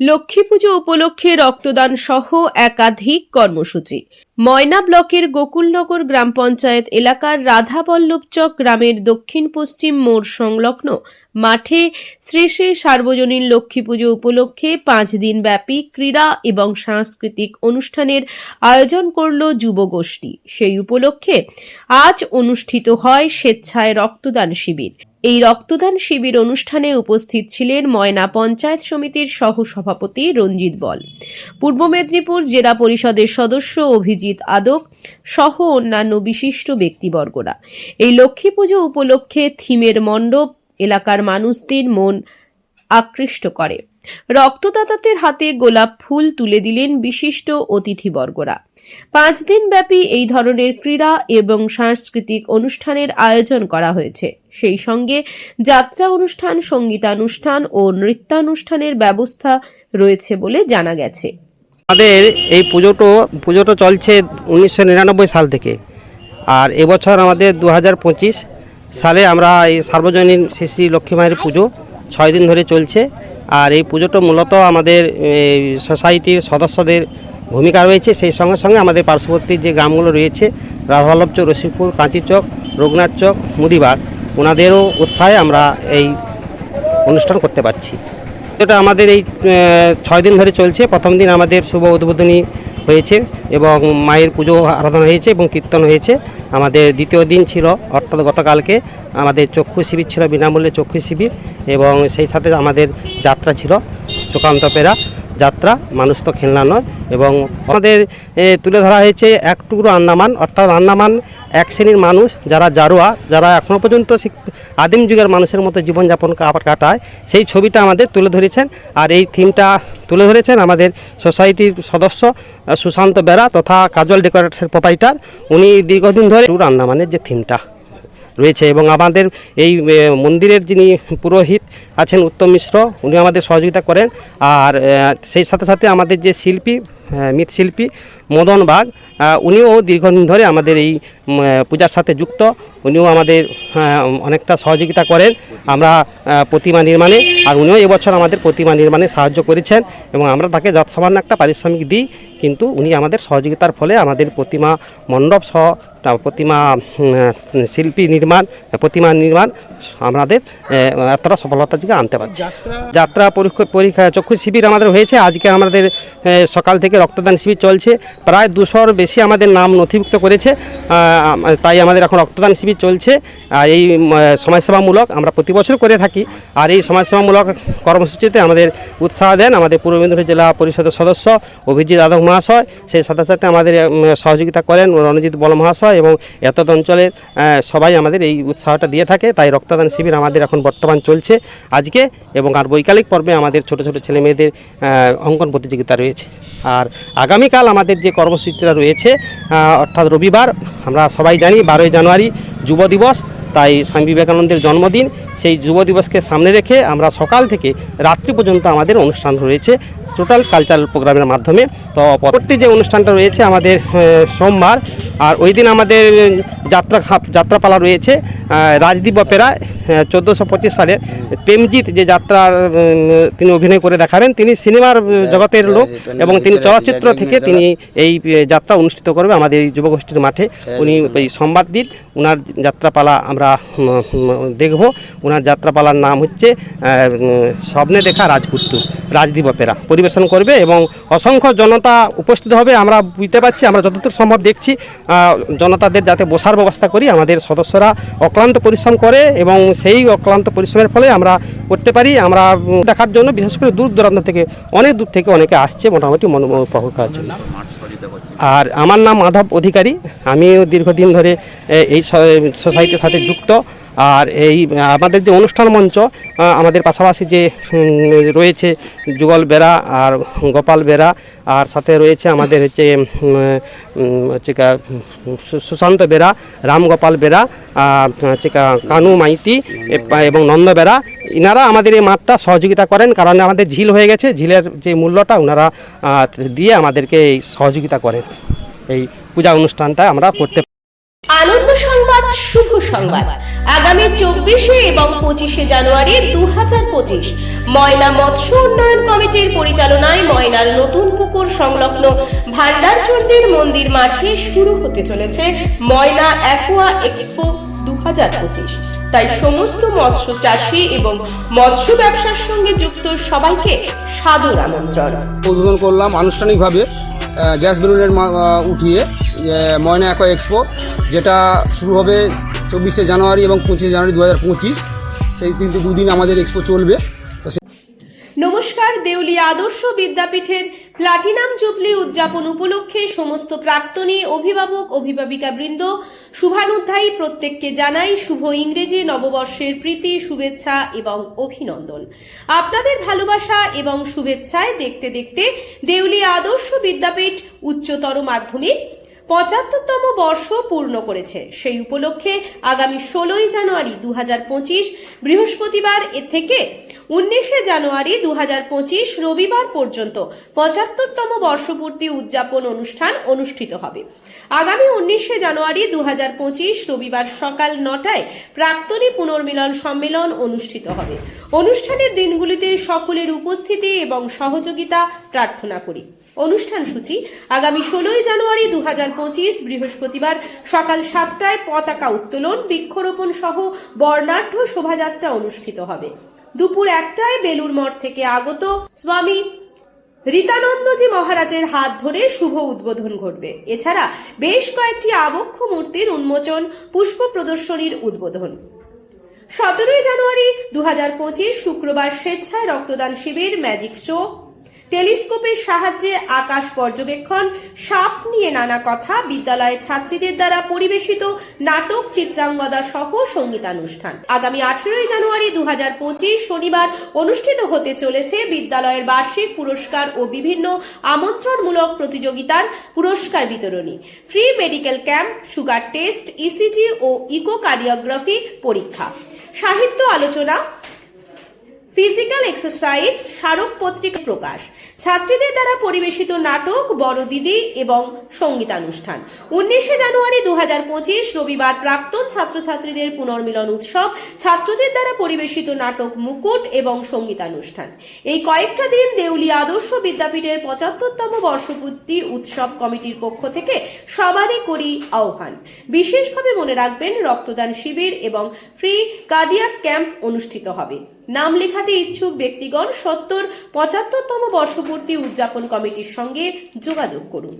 লক্ষ্মী পুজো উপলক্ষে রক্তদান সহ একাধিক কর্মসূচি। ময়না ব্লকের গোকুলনগর গ্রাম পঞ্চায়েত এলাকার রাধাবল্লভচক গ্রামের দক্ষিণ পশ্চিম মোড় সংলগ্ন মাঠে শ্রী শ্রী সার্বজনীন লক্ষ্মী পুজো উপলক্ষে পাঁচ দিন ব্যাপী ক্রীড়া এবং সাংস্কৃতিক অনুষ্ঠানের আয়োজন করল যুবগোষ্ঠী সেই উপলক্ষে আজ অনুষ্ঠিত হয় স্বেচ্ছায় রক্তদান শিবির। এই রক্তদান শিবির অনুষ্ঠানে উপস্থিত ছিলেন ময়না পঞ্চায়েত সমিতির সহ সভাপতি রঞ্জিত বল, পূর্ব মেদিনীপুর জেলা পরিষদের সদস্য অভিজিৎ আদক সহ অন্যান্য বিশিষ্ট ব্যক্তিবর্গরা। এই লক্ষ্মী পুজো উপলক্ষে থিমের মণ্ডপ, এলাকার মানুষদের মন আকৃষ্ট করে। রক্তদাতাদের হাতে গোলাপ ফুল তুলে দিলেন বিশিষ্ট অতিথিবর্গরা। পাঁচ দিন ব্যাপী এই ধরনের ক্রীড়া এবং সাংস্কৃতিক অনুষ্ঠানের আয়োজন করা হয়েছে। সেই সঙ্গে যাত্রা অনুষ্ঠান, সঙ্গীতানুষ্ঠান ও নৃত্যানুষ্ঠানের ব্যবস্থা রয়েছে বলে জানা গেছে। আমাদের এই পুজোটো পুজোটো চলছে উনিশশো নিরানব্বই সাল থেকে। আর এবছর আমাদের দু হাজার পঁচিশ সালে আমরা এই সার্বজনীন শ্রী শ্রী লক্ষ্মী মায়ের পুজো, ছয় দিন ধরে চলছে। আর এই পুজোটা মূলত আমাদের সোসাইটির সদস্যদের ভূমিকা রয়েছে। সেই সঙ্গে সঙ্গে আমাদের পার্শ্ববর্তী যে গ্রামগুলো রয়েছে, রাধাবল্লভ চক, রসিকপুর, কাঁচি চক, রঘুনাথ চক মুদিবার ওনাদেরও উৎসাহে আমরা এই অনুষ্ঠান করতে পারছি। এটা আমাদের এই ছয় দিন ধরে চলছে। প্রথম দিন আমাদের শুভ উদ্বোধনী হয়েছে এবং মায়ের পুজো আরাধনা হয়েছে এবং কীর্তন হয়েছে। আমাদের দ্বিতীয় দিন ছিল, অর্থাৎ গতকালকে আমাদের চক্ষু শিবির ছিল, বিনামূল্যে চক্ষু শিবির এবং সেই সাথে আমাদের যাত্রা ছিল সুকান্ত পেরা যাত্রা, মানুষ তো খেলনা নয় এবং আমাদের তুলে ধরা হয়েছে এক টুকরো আন্দামান, অর্থাৎ আন্দামান এক শ্রেণির মানুষ যারা জারোয়া, যারা এখনও পর্যন্ত আদিম যুগের মানুষের মতো জীবনযাপন কাটায়। সেই ছবিটা আমাদের তুলে ধরেছেন আর এই থিমটা তুলে ধরেছেন আমাদের সোসাইটির সদস্য সুশান্ত বেরা তথা কাজল ডেকোরেটসের প্রোপাইটার। উনি দীর্ঘদিন ধরে ট্যুর আন্দামানের যে থিমটা। রয়েছে এবং আমাদের এই মন্দিরের যিনি পুরোহিত আছেন উত্তম মিশ্র, উনি আমাদের সহযোগিতা করেন। আর সেই সাথে সাথে আমাদের যে শিল্পী মৃৎশিল্পী মদন বাগ উনিও দীর্ঘদিন ধরে আমাদের এই পূজার সাথে যুক্ত। উনিও আমাদের অনেকটা সহযোগিতা করেন আমরা প্রতিমা নির্মাণে। আর উনিও এবছর আমাদের প্রতিমা নির্মাণে সাহায্য করেছেন এবং আমরা তাকে যৎসামান্য একটা পারিশ্রমিক দিই। কিন্তু উনি আমাদের সহযোগিতার ফলে আমাদের প্রতিমা মণ্ডপ সহ প্রতিমা শিল্পী নির্মাণ প্রতিমা নির্মাণ আমাদের এতটা সফলতার দিকে আনতে পারছি। যাত্রা পরীক্ষা পরীক্ষা চক্ষু শিবির আমাদের হয়েছে। আজকে আমাদের সকাল থেকে রক্তদান শিবির চলছে। প্রায় দুশোর বেশি আমাদের নাম নথিভুক্ত করেছে। তাই আমাদের এখন রক্তদান শিবির চলছে। আর এই সমাজসেবামূলক আমরা প্রতি বছর করে থাকি। আর এই সমাজসেবামূলক কর্মসূচিতে আমাদের উৎসাহ দেন আমাদের পূর্ব মেদিনীপুর জেলা পরিষদের সদস্য অভিজিৎ যাদব মহাশয়। সেই সাথে সাথে আমাদের সহযোগিতা করেন রণজিৎ বল মহাশয় এবং এত অঞ্চলের সবাই আমাদের এই উৎসাহটা দিয়ে থাকে। তাই রক্তদান শিবির আমাদের এখন বর্তমান চলছে আজকে এবং আর বৈকালিক পর্বে আমাদের ছোট ছোট ছেলে মেয়েদের অঙ্কন প্রতিযোগিতা রয়েছে। আর আগামীকাল আমাদের যে কর্মসূচিটা রয়েছে অর্থাৎ রবিবার, আমরা সবাই জানি বারোই জানুয়ারি যুব দিবস, তাই স্বামী বিবেকানন্দের জন্মদিন, সেই যুব দিবসকে সামনে রেখে আমরা সকাল থেকে রাত্রি পর্যন্ত আমাদের অনুষ্ঠান রয়েছে, টোটাল কালচারাল প্রোগ্রামের মাধ্যমে। তো পরবর্তী যে অনুষ্ঠানটা রয়েছে আমাদের সোমবার, আর ওই দিন আমাদের যাত্রা যাত্রাপালা রয়েছে রাজদ্বীপ রাজদীপ অপেরা চোদ্দোশো পঁচিশ সালে প্রেমজিৎ যে যাত্রার তিনি অভিনয় করে দেখাবেন তিনি সিনেমার জগতের লোক এবং তিনি চলচ্চিত্র থেকে তিনি এই যাত্রা অনুষ্ঠিত করবে আমাদের এই যুবগোষ্ঠীর মাঠে। উনি এই সংবাদ দিন ওনার যাত্রাপালা আমরা দেখব। ওনার যাত্রাপালার নাম হচ্ছে স্বপ্নে দেখা রাজপুত্র। রাজদীপ অপেরা পরিবেশন করবে এবং অসংখ্য জনতা উপস্থিত হবে, আমরা বুঝতে পারছি, আমরা যতদূর সম্ভব দেখছি জনতাদের যাতে বসার ব্যবস্থা করি, আমাদের সদস্যরা অক্লান্ত পরিশ্রম করে এবং সেই অক্লান্ত পরিশ্রমের ফলে আমরা করতে পারি। আমরা দেখার জন্য, বিশেষ করে দূর দূরান্ত থেকে, অনেক দূর থেকে অনেকে আসছে মোটামুটি মন উপভোগ করার জন্য। আর আমার নাম মাধব অধিকারী। আমিও দীর্ঘদিন ধরে এই সোসাইটির সাথে যুক্ত। আর এই, আমাদের যে অনুষ্ঠান মঞ্চ আমাদের পাশাপাশি যে রয়েছে যুগল বেরা আর গোপাল বেরা আর সাথে রয়েছে আমাদের হচ্ছে হচ্ছে সুশান্ত বেরা রামগোপাল আর হচ্ছে কানু মাইতি এবং নন্দ বেরা ইনারা আমাদের এই মাঠটা সহযোগিতা করেন, কারণ আমাদের ঝিল হয়ে গেছে, ঝিলের যে মূল্যটা ওনারা দিয়ে আমাদেরকে এই সহযোগিতা করেন। এই পূজা অনুষ্ঠানটা আমরা করতে আনন্দ সংবাদ, শুভ সংবাদ। আগামী চব্বিশে এবং পঁচিশে জানুয়ারি দু হাজার পঁচিশ। ময়না মৎস্য উন্নয়ন কমিটির পরিচালনায় ময়নার নতুন পুকুর সংলগ্ন ভান্ডারচণ্ডীর মন্দির মাঠে শুরু হতে চলেছে ময়না অ্যাকোয়া এক্সপো দু হাজার পঁচিশ। তাই সমস্ত মৎস্য চাষি এবং মৎস্য ব্যবসার সঙ্গে যুক্ত সবাইকে সাদর আমন্ত্রণ। উদ্বোধন করলাম আনুষ্ঠানিকভাবে গ্যাস বেলুনের উঠিয়ে ময়না অ্যাকোয়া এক্সপো, যেটা শুরু হবে চব্বিশে জানুয়ারি এবং পঁচিশে জানুয়ারি দু হাজার পঁচিশ। সেই কিন্তু দুদিন আমাদের এক্সপো চলবে। নমস্কার দেউলি আদর্শ বিদ্যাপীঠের প্লাটিনাম জুবলি উদযাপন উপলক্ষে সমস্ত প্রাক্তনী অভিভাবক, অভিভাবিকা বৃন্দ, শুভানুধ্যায়ী প্রত্যেককে জানাই শুভ ইংরেজি নববর্ষের প্রীতি, শুভেচ্ছা এবং অভিনন্দন। আপনাদের ভালোবাসা এবং শুভেচ্ছায় দেখতে দেখতে দেউলি আদর্শ বিদ্যাপীঠ উচ্চতর মাধ্যমিক পঁচাত্তরতম বর্ষ পূর্ণ করেছে। সেই উপলক্ষে আগামী ষোলোই জানুয়ারি দু হাজার পঁচিশ বৃহস্পতিবার এ থেকে উনিশে জানুয়ারি দু পঁচিশ রবিবার পর্যন্ত পঁচাত্তরতম বর্ষপূর্তি উদযাপন অনুষ্ঠান অনুষ্ঠিত হবে। আগামী উনিশে জানুয়ারি দু পঁচিশ রবিবার সকাল নটায় প্রাক্তনী পুনর্মিলন সম্মেলন অনুষ্ঠিত হবে। অনুষ্ঠানের দিনগুলিতে সকলের উপস্থিতি এবং সহযোগিতা প্রার্থনা করি। অনুষ্ঠান সূচি আগামী ষোলোই জানুয়ারি দু হাজার পঁচিশ বৃহস্পতিবার সকাল সাতটায় পতাকা উত্তোলন, বৃক্ষরোপণ সহ বর্ণাঢ্য শোভাযাত্রা অনুষ্ঠিত হবে। দুপুর একটায় বেলুর মঠ থেকে আগত স্বামী রীতানন্দজি মহারাজের হাত ধরে শুভ উদ্বোধন ঘটবে। এছাড়া বেশ কয়েকটি আবক্ষ মূর্তির উন্মোচন, পুষ্প প্রদর্শনীর উদ্বোধন। সতেরোই জানুয়ারি দু হাজার পঁচিশ শুক্রবার স্বেচ্ছায় রক্তদান শিবির ম্যাজিক শো টেলিস্কোপের সাহায্যে আকাশ পর্যবেক্ষণ, সাপ নিয়ে নানা কথা বিদ্যালয়ের ছাত্রীদের দ্বারা পরিবেশিত নাটক চিত্রাঙ্গদা সহ সঙ্গীতানুষ্ঠান। আগামী আঠেরোই জানুয়ারি দুহাজার পঁচিশ শনিবার অনুষ্ঠিত হতে চলেছে বিদ্যালয়ের বার্ষিক পুরস্কার ও বিভিন্ন আমন্ত্রণমূলক প্রতিযোগিতার পুরস্কার বিতরণী। Free medical camp, sugar test ECG ও ইকোকার্ডিওগ্রাফি পরীক্ষা। সাহিত্য আলোচনা ফিজিক্যাল এক্সারসাইজ স্মারক পত্রিকা প্রকাশ ছাত্রীদের দ্বারা পরিবেশিত নাটক বড় দিদি এবং সঙ্গীতানুষ্ঠান। উনিশে জানুয়ারি দু পঁচিশ, রবিবার প্রাক্তন ছাত্রছাত্রীদের পুনর্মিলন উৎসব, ছাত্রদের দ্বারা পরিবেশিত নাটক মুকুট এবং সঙ্গীতানুষ্ঠান। এই কয়েকটা দিন দেউলি আদর্শ বিদ্যাপীঠের পঁচাত্তরতম বর্ষপূর্তি উৎসব কমিটির পক্ষ থেকে সবারই করি আহ্বান। বিশেষভাবে মনে রাখবেন, রক্তদান শিবির এবং ফ্রি কার্ডিয়াক ক্যাম্প অনুষ্ঠিত হবে। নাম লেখাতে ইচ্ছুক ব্যক্তিগণ সত্তর পঁচাত্তরতম বর্ষপূর্তি উদযাপন কমিটির সঙ্গে যোগাযোগ করুন।